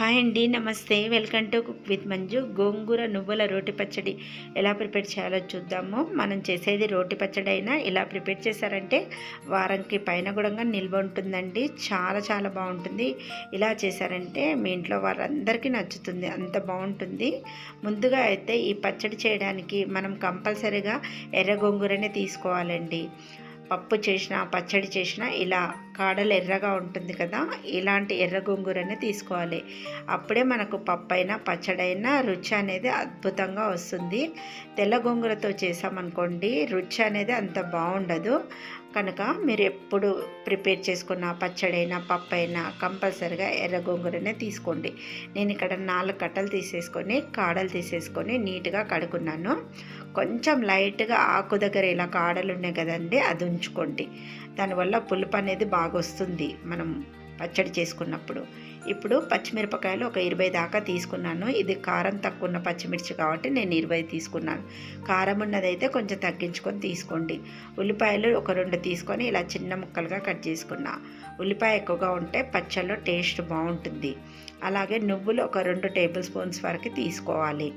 Hi అండి నమస్తే. Welcome to cook with Manju. గోంగూర నువ్వుల రోటి పచ్చడి ఎలా ప్రిపేర్ చేయాలో చూద్దాము. మనం చేసేది రోటి పచ్చడి అయినా ఇలా ప్రిపేర్ చేశారంటే వారంకి పైన కూడా నిల్వ ఉంటుందండి. చాలా చాలా బాగుంటుంది. ఇలా చేశారంటే మీ ఇంట్లో వారందరికీ నచ్చుతుంది. అంత బాగుంటుంది. ముందుగా అయితే ఈ పచ్చడి చేయడానికి మనం కంపల్సరీగా ఎర్ర గోంగూరనే తీసుకోవాలండి. పప్పు చేసిన పచ్చడి చేసిన ఇలా కాడలు ఎర్రగా ఉంటుంది కదా ఇలాంటి ఎర్ర గోంగూరనే తీసుకోవాలి. అప్పుడే మనకు పప్పు అయినా పచ్చడైనా రుచి అనేది అద్భుతంగా వస్తుంది. తెల్ల గోంగూరతో చేసామనుకోండి రుచి అనేది అంత బాగుండదు. కనుక మీరు ఎప్పుడు ప్రిపేర్ చేసుకున్న పచ్చడైనా పప్పు అయినా కంపల్సరిగా ఎర్ర గోంగూరనే తీసుకోండి. నేను ఇక్కడ నాలుగు కట్టలు తీసేసుకొని కాడలు తీసేసుకొని నీట్గా కడుకున్నాను కొంచెం లైట్గా ఆకు దగ్గర ఇలా కాడలు ఉన్నాయి కదండి అది ఉంచుకోండి. దానివల్ల పులుపు అనేది బాగా వస్తుంది మనం పచ్చడి చేసుకున్నప్పుడు. ఇప్పుడు పచ్చిమిరపకాయలు ఒక ఇరవై దాకా తీసుకున్నాను. ఇది కారం తక్కువ ఉన్న పచ్చిమిర్చి కాబట్టి నేను ఇరవై తీసుకున్నాను. కారం ఉన్నదైతే కొంచెం తగ్గించుకొని తీసుకోండి. ఉల్లిపాయలు ఒక రెండు తీసుకొని ఇలా చిన్న ముక్కలుగా కట్ చేసుకున్నా. ఉల్లిపాయ ఎక్కువగా ఉంటే పచ్చల్లో టేస్ట్ బాగుంటుంది. అలాగే నువ్వులు ఒక రెండు టేబుల్ స్పూన్స్ వరకు తీసుకోవాలి.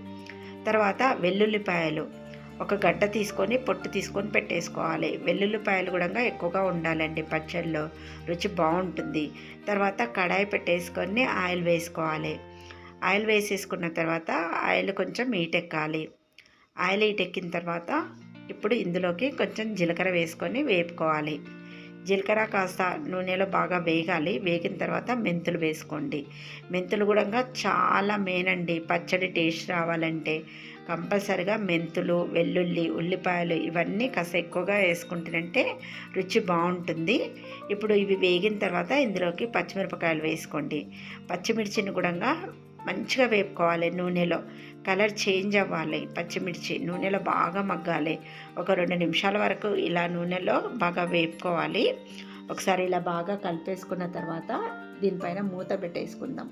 తర్వాత వెల్లుల్లిపాయలు ఒక గడ్డ తీసుకొని పొట్టు తీసుకొని పెట్టేసుకోవాలి. వెల్లుల్లిపాయలు కూడా ఎక్కువగా ఉండాలండి పచ్చళ్ళలో. రుచి బాగుంటుంది. తర్వాత కడాయి పెట్టేసుకొని ఆయిల్ వేసుకోవాలి. ఆయిల్ వేసేసుకున్న తర్వాత ఆయిల్ కొంచెం ఈటెక్కాలి ఆయిల్ ఈటెక్కిన తర్వాత ఇప్పుడు ఇందులోకి కొంచెం జీలకర్ర వేసుకొని వేపుకోవాలి. జీలకర్ర కాస్త నూనెలో బాగా వేగాలి. వేగిన తర్వాత మెంతులు వేసుకోండి. మెంతులు కూడా చాలా మెయిన్ అండి. పచ్చడి టేస్ట్ రావాలంటే. కంపల్సరిగా మెంతులు వెల్లుల్లి ఉల్లిపాయలు ఇవన్నీ కాస్త ఎక్కువగా వేసుకుంటేనంటే రుచి బాగుంటుంది. ఇప్పుడు ఇవి వేగిన తర్వాత ఇందులోకి పచ్చిమిరపకాయలు వేసుకోండి. పచ్చిమిర్చిని కూడా మంచిగా వేపుకోవాలి నూనెలో. కలర్ చేంజ్ అవ్వాలి పచ్చిమిర్చి. నూనెలో బాగా మగ్గాలి. ఒక రెండు నిమిషాల వరకు ఇలా నూనెలో బాగా వేపుకోవాలి. ఒకసారి ఇలా బాగా కలిపేసుకున్న తర్వాత దీనిపైన మూత పెట్టేసుకుందాం.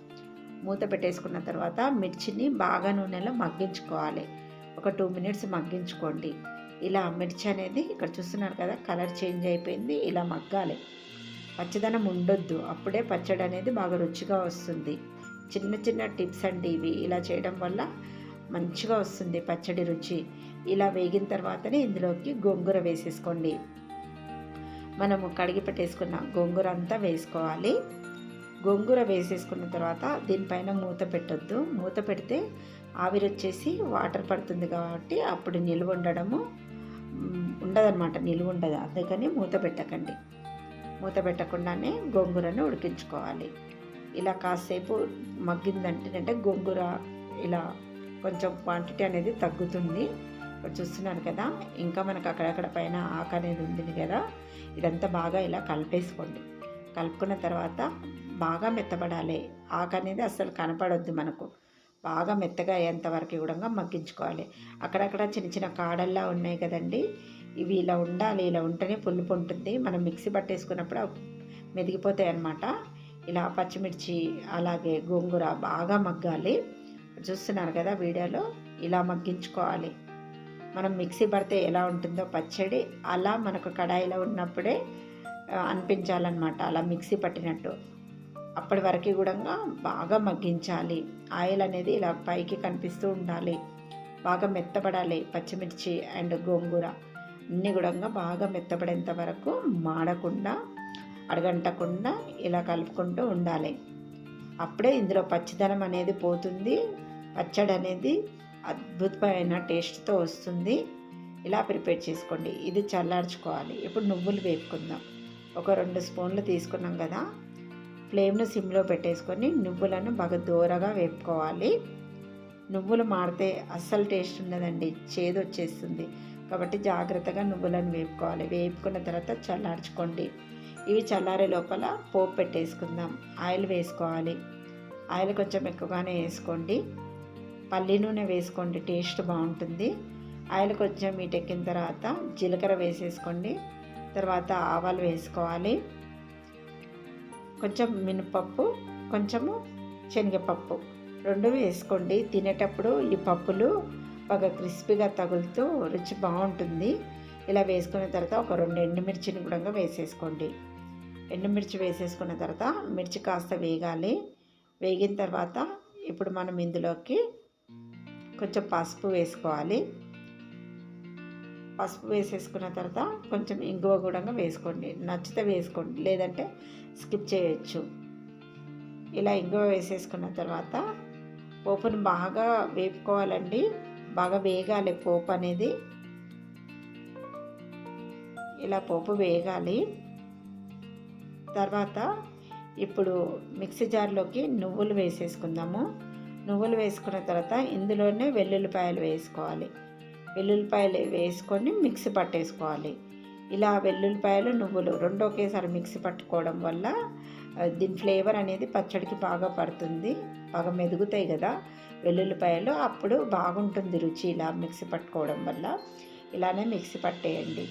మూత పెట్టేసుకున్న తర్వాత మిర్చిని బాగా నూనెలో మగ్గించుకోవాలి. ఒక టూ మినిట్స్ మగ్గించుకోండి. ఇలా మిర్చి అనేది ఇక్కడ చూస్తున్నారు కదా కలర్ చేంజ్ అయిపోయింది ఇలా మగ్గాలి. పచ్చదనం ఉండొద్దు అప్పుడే పచ్చడి అనేది బాగా రుచిగా వస్తుంది. చిన్న చిన్న టిప్స్ అండి ఇవి. ఇలా చేయడం వల్ల మంచిగా వస్తుంది పచ్చడి రుచి. ఇలా వేగిన తర్వాతనే ఇందులోకి గోంగూర వేసేసుకోండి. మనము కడిగి పెట్టేసుకున్న గోంగూర అంతా వేసుకోవాలి. గోంగూర వేసేసుకున్న తర్వాత దీనిపైన మూత పెట్టొద్దు. మూత పెడితే ఆవిరి వచ్చేసి వాటర్ పడుతుంది కాబట్టి అప్పుడు నిలువ ఉండడము ఉండదన్నమాట. నిలువ ఉండదు. అందుకని మూత పెట్టకండి. మూత పెట్టకుండానే గోంగూరను ఉడికించుకోవాలి. ఇలా కాసేపు మగ్గిందంటే గోంగూర ఇలా కొంచెం క్వాంటిటీ అనేది తగ్గుతుంది. ఇప్పుడు చూస్తున్నారు కదా ఇంకా మనకు అక్కడక్కడ పైన ఆకు అనేది ఉంది కదా ఇదంతా బాగా ఇలా కలిపేసుకోండి. కలుపుకున్న తర్వాత బాగా మెత్తబడాలి. ఆకు అనేది అసలు కనపడొద్దు మనకు. బాగా మెత్తగా అయ్యేంతవరకు కూడా మగ్గించుకోవాలి. అక్కడక్కడ చిన్న చిన్న కాడల్లా ఉన్నాయి కదండి. ఇవి ఇలా ఉండాలి. ఇలా ఉంటేనే పులుపు ఉంటుంది. మనం మిక్సీ పట్టేసుకున్నప్పుడు మెదిగిపోతాయి అన్నమాట. ఇలా పచ్చిమిర్చి అలాగే గోంగూర బాగా మగ్గాలి. చూస్తున్నారు కదా వీడియోలో? ఇలా మగ్గించుకోవాలి. మనం మిక్సీ పడితే ఎలా ఉంటుందో పచ్చడి అలా మనకు కడాయిలో ఉన్నప్పుడే అనిపించాలన్నమాట. అలా మిక్సీ పట్టినట్టు. అప్పటి వరకు కూడా బాగా మగ్గించాలి. ఆయిల్ అనేది ఇలా పైకి కనిపిస్తూ ఉండాలి. బాగా మెత్తపడాలి పచ్చిమిర్చి అండ్ గోంగూర. అన్నీ కూడా బాగా మెత్తపడేంత వరకు మాడకుండా అడగంటకుండా ఇలా కలుపుకుంటూ ఉండాలి. అప్పుడే ఇందులో పచ్చిదనం అనేది పోతుంది. పచ్చడి అనేది అద్భుతమైన టేస్ట్తో వస్తుంది. ఇలా ప్రిపేర్ చేసుకోండి. ఇది చల్లార్చుకోవాలి. ఇప్పుడు నువ్వులు వేపుకుందాం. ఒక రెండు స్పూన్లు తీసుకున్నాం కదా ఫ్లేమ్ను సిమ్లో పెట్టేసుకొని నువ్వులను బాగా దూరగా వేపుకోవాలి. నువ్వులు మాడితే అస్సలు టేస్ట్ ఉండదండి చేదు వచ్చేస్తుంది. కాబట్టి జాగ్రత్తగా నువ్వులను వేపుకోవాలి. వేపుకున్న తర్వాత చల్లార్చుకోండి. ఇవి చల్లారే లోపల పోపు పెట్టేసుకుందాం. ఆయిల్ వేసుకోవాలి. ఆయిల్ కొంచెం ఎక్కువగానే వేసుకోండి. పల్లి నూనె వేసుకోండి టేస్ట్ బాగుంటుంది. ఆయిల్ కొంచెం మీటెక్కిన తర్వాత జీలకర్ర వేసేసుకోండి. తర్వాత ఆవాలు వేసుకోవాలి. కొంచెం మినపప్పు కొంచెము శనగపప్పు. రెండు వేసుకోండి. తినేటప్పుడు ఈ పప్పులు బాగా క్రిస్పీగా తగులుతూ రుచి బాగుంటుంది. ఇలా వేసుకున్న తర్వాత ఒక రెండు ఎండుమిర్చిని కూడా వేసేసుకోండి. ఎండుమిర్చి వేసేసుకున్న తర్వాత మిర్చి కాస్త వేగాలి. వేగిన తర్వాత ఇప్పుడు మనం ఇందులోకి కొంచెం పసుపు వేసుకోవాలి. పసుపు వేసేసుకున్న తర్వాత కొంచెం ఇంగువ కూడా వేసుకోండి. నచ్చితే వేసుకోండి. లేదంటే స్కిప్ చేయొచ్చు. ఇలా ఇంగువ వేసేసుకున్న తర్వాత పోపును బాగా వేపుకోవాలండి. బాగా వేగాలి పోపు అనేది. ఇలా పోపు వేగాలి. తర్వాత ఇప్పుడు మిక్సీ జార్లోకి నువ్వులు వేసేసుకుందాము. నువ్వులు వేసుకున్న తర్వాత ఇందులోనే వెల్లుల్లిపాయలు వేసుకోవాలి. వెల్లుల్లిపాయలు వేసుకొని మిక్సీ పట్టేసుకోవాలి. ఇలా వెల్లుల్లిపాయలు నువ్వులు రెండు ఒకేసారి మిక్సీ పట్టుకోవడం వల్ల దీని ఫ్లేవర్ అనేది పచ్చడికి బాగా పడుతుంది. బాగా మెదుగుతాయి కదా వెల్లుల్లిపాయలు. అప్పుడు బాగుంటుంది రుచి ఇలా మిక్సీ పట్టుకోవడం వల్ల. ఇలానే మిక్సీ పట్టేయండి.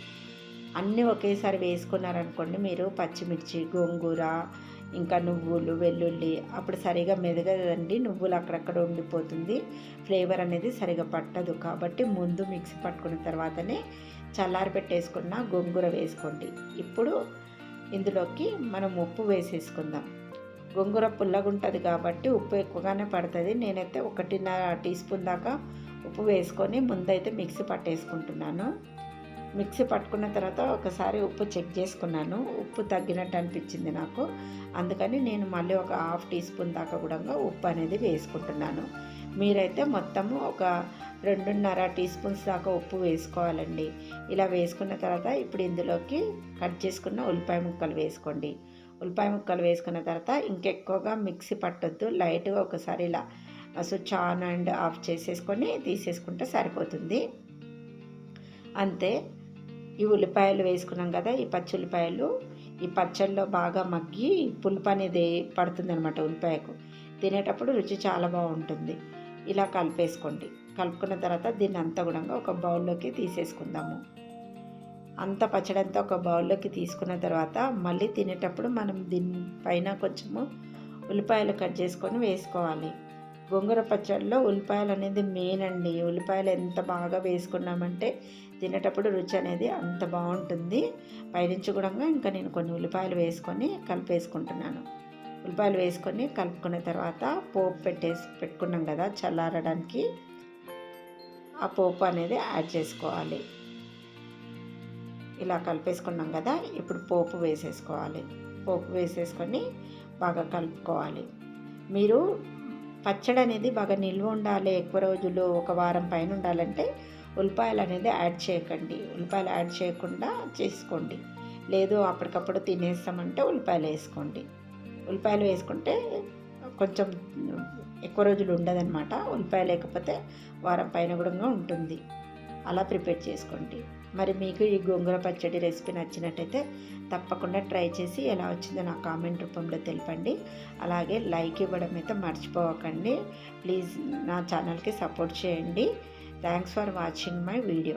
అన్నీ ఒకేసారి వేసుకున్నారనుకోండి మీరు పచ్చిమిర్చి గోంగూర ఇంకా నువ్వులు వెల్లుల్లి అప్పుడు సరిగా మెదగదండి. నువ్వులు అక్కడక్కడ ఉండిపోతుంది. ఫ్లేవర్ అనేది సరిగా పట్టదు. కాబట్టి ముందు మిక్సీ పట్టుకున్న తర్వాతనే చల్లారి పెట్టేసుకున్న గోంగూర వేసుకోండి. ఇప్పుడు ఇందులోకి మనం ఉప్పు వేసేసుకుందాం. గోంగూర పుల్లగుంటుంది కాబట్టి ఉప్పు ఎక్కువగానే పడుతుంది. నేనైతే ఒకటిన్నర టీ స్పూన్ దాకా ఉప్పు వేసుకొని ముందైతే మిక్సీ పట్టేసుకుంటున్నాను. మిక్సీ పట్టుకున్న తర్వాత ఒకసారి ఉప్పు చెక్ చేసుకున్నాను. ఉప్పు తగ్గినట్టు అనిపించింది నాకు. అందుకని నేను మళ్ళీ ఒక హాఫ్ టీ స్పూన్ దాకా కూడా ఉప్పు అనేది వేసుకుంటున్నాను. మీరైతే మొత్తము ఒక రెండున్నర టీ స్పూన్స్ దాకా ఉప్పు వేసుకోవాలండి. ఇలా వేసుకున్న తర్వాత ఇప్పుడు ఇందులోకి కట్ చేసుకున్న ఉల్లిపాయ ముక్కలు వేసుకోండి. ఉల్లిపాయ ముక్కలు వేసుకున్న తర్వాత ఇంకెక్కువగా మిక్సీ పట్టొద్దు. లైట్గా ఒకసారి ఇలా స్విచ్ ఆన్ అండ్ ఆఫ్ చేసేసుకొని తీసేసుకుంటే సరిపోతుంది. అంతే. ఈ ఉల్లిపాయలు వేసుకున్నాం కదా ఈ పచ్చి ఉల్లిపాయలు. ఈ పచ్చళ్ళలో బాగా మగ్గి పులుపు అనేది పడుతుంది అనమాట ఉల్లిపాయకు. తినేటప్పుడు రుచి చాలా బాగుంటుంది. ఇలా కలిపేసుకోండి. కలుపుకున్న తర్వాత దీన్ని అంతా కూడా ఒక బౌల్లోకి తీసేసుకుందాము. అంత పచ్చడి అంతా ఒక బౌల్లోకి తీసుకున్న తర్వాత మళ్ళీ తినేటప్పుడు మనం దీని పైన కొంచెము ఉల్లిపాయలు కట్ చేసుకొని వేసుకోవాలి. గోంగూర పచ్చడిలో ఉల్లిపాయలు అనేది మెయిన్ అండి. ఉల్లిపాయలు ఎంత బాగా వేసుకున్నామంటే తినేటప్పుడు రుచి అనేది అంత బాగుంటుంది. పైనుంచి కూడా ఇంకా నేను కొన్ని ఉల్లిపాయలు వేసుకొని కలిపేసుకుంటున్నాను. ఉల్లిపాయలు వేసుకొని కలుపుకున్న తర్వాత పోపు పెట్టేసి పెట్టుకున్నాం కదా చల్లారడానికి. ఆ పోపు అనేది యాడ్ చేసుకోవాలి. ఇలా కలిపేసుకున్నాం కదా ఇప్పుడు పోపు వేసేసుకోవాలి. పోపు వేసేసుకొని బాగా కలుపుకోవాలి. మీరు పచ్చడి అనేది బాగా నిల్వ ఉండాలి ఎక్కువ రోజులు ఒక వారం పైన ఉండాలంటే ఉల్లిపాయలు అనేది యాడ్ చేయకండి. ఉల్లిపాయలు యాడ్ చేయకుండా చేసుకోండి. లేదు అప్పటికప్పుడు తినేస్తామంటే ఉల్లిపాయలు వేసుకోండి. ఉల్లిపాయలు వేసుకుంటే కొంచెం ఎక్కువ రోజులు ఉండదన్నమాట. ఉల్లిపాయ లేకపోతే వారం పైన కూడా ఉంటుంది. అలా ప్రిపేర్ చేసుకోండి. మరి మీకు ఈ గోంగూర పచ్చడి రెసిపీ నచ్చినట్టయితే తప్పకుండా ట్రై చేసి ఎలా వచ్చిందో నా కామెంట్ రూపంలో తెలపండి. అలాగే లైక్ ఇవ్వడం అయితే మర్చిపోకండి ప్లీజ్ నా ఛానల్కి సపోర్ట్ చేయండి. Thanks for watching my video.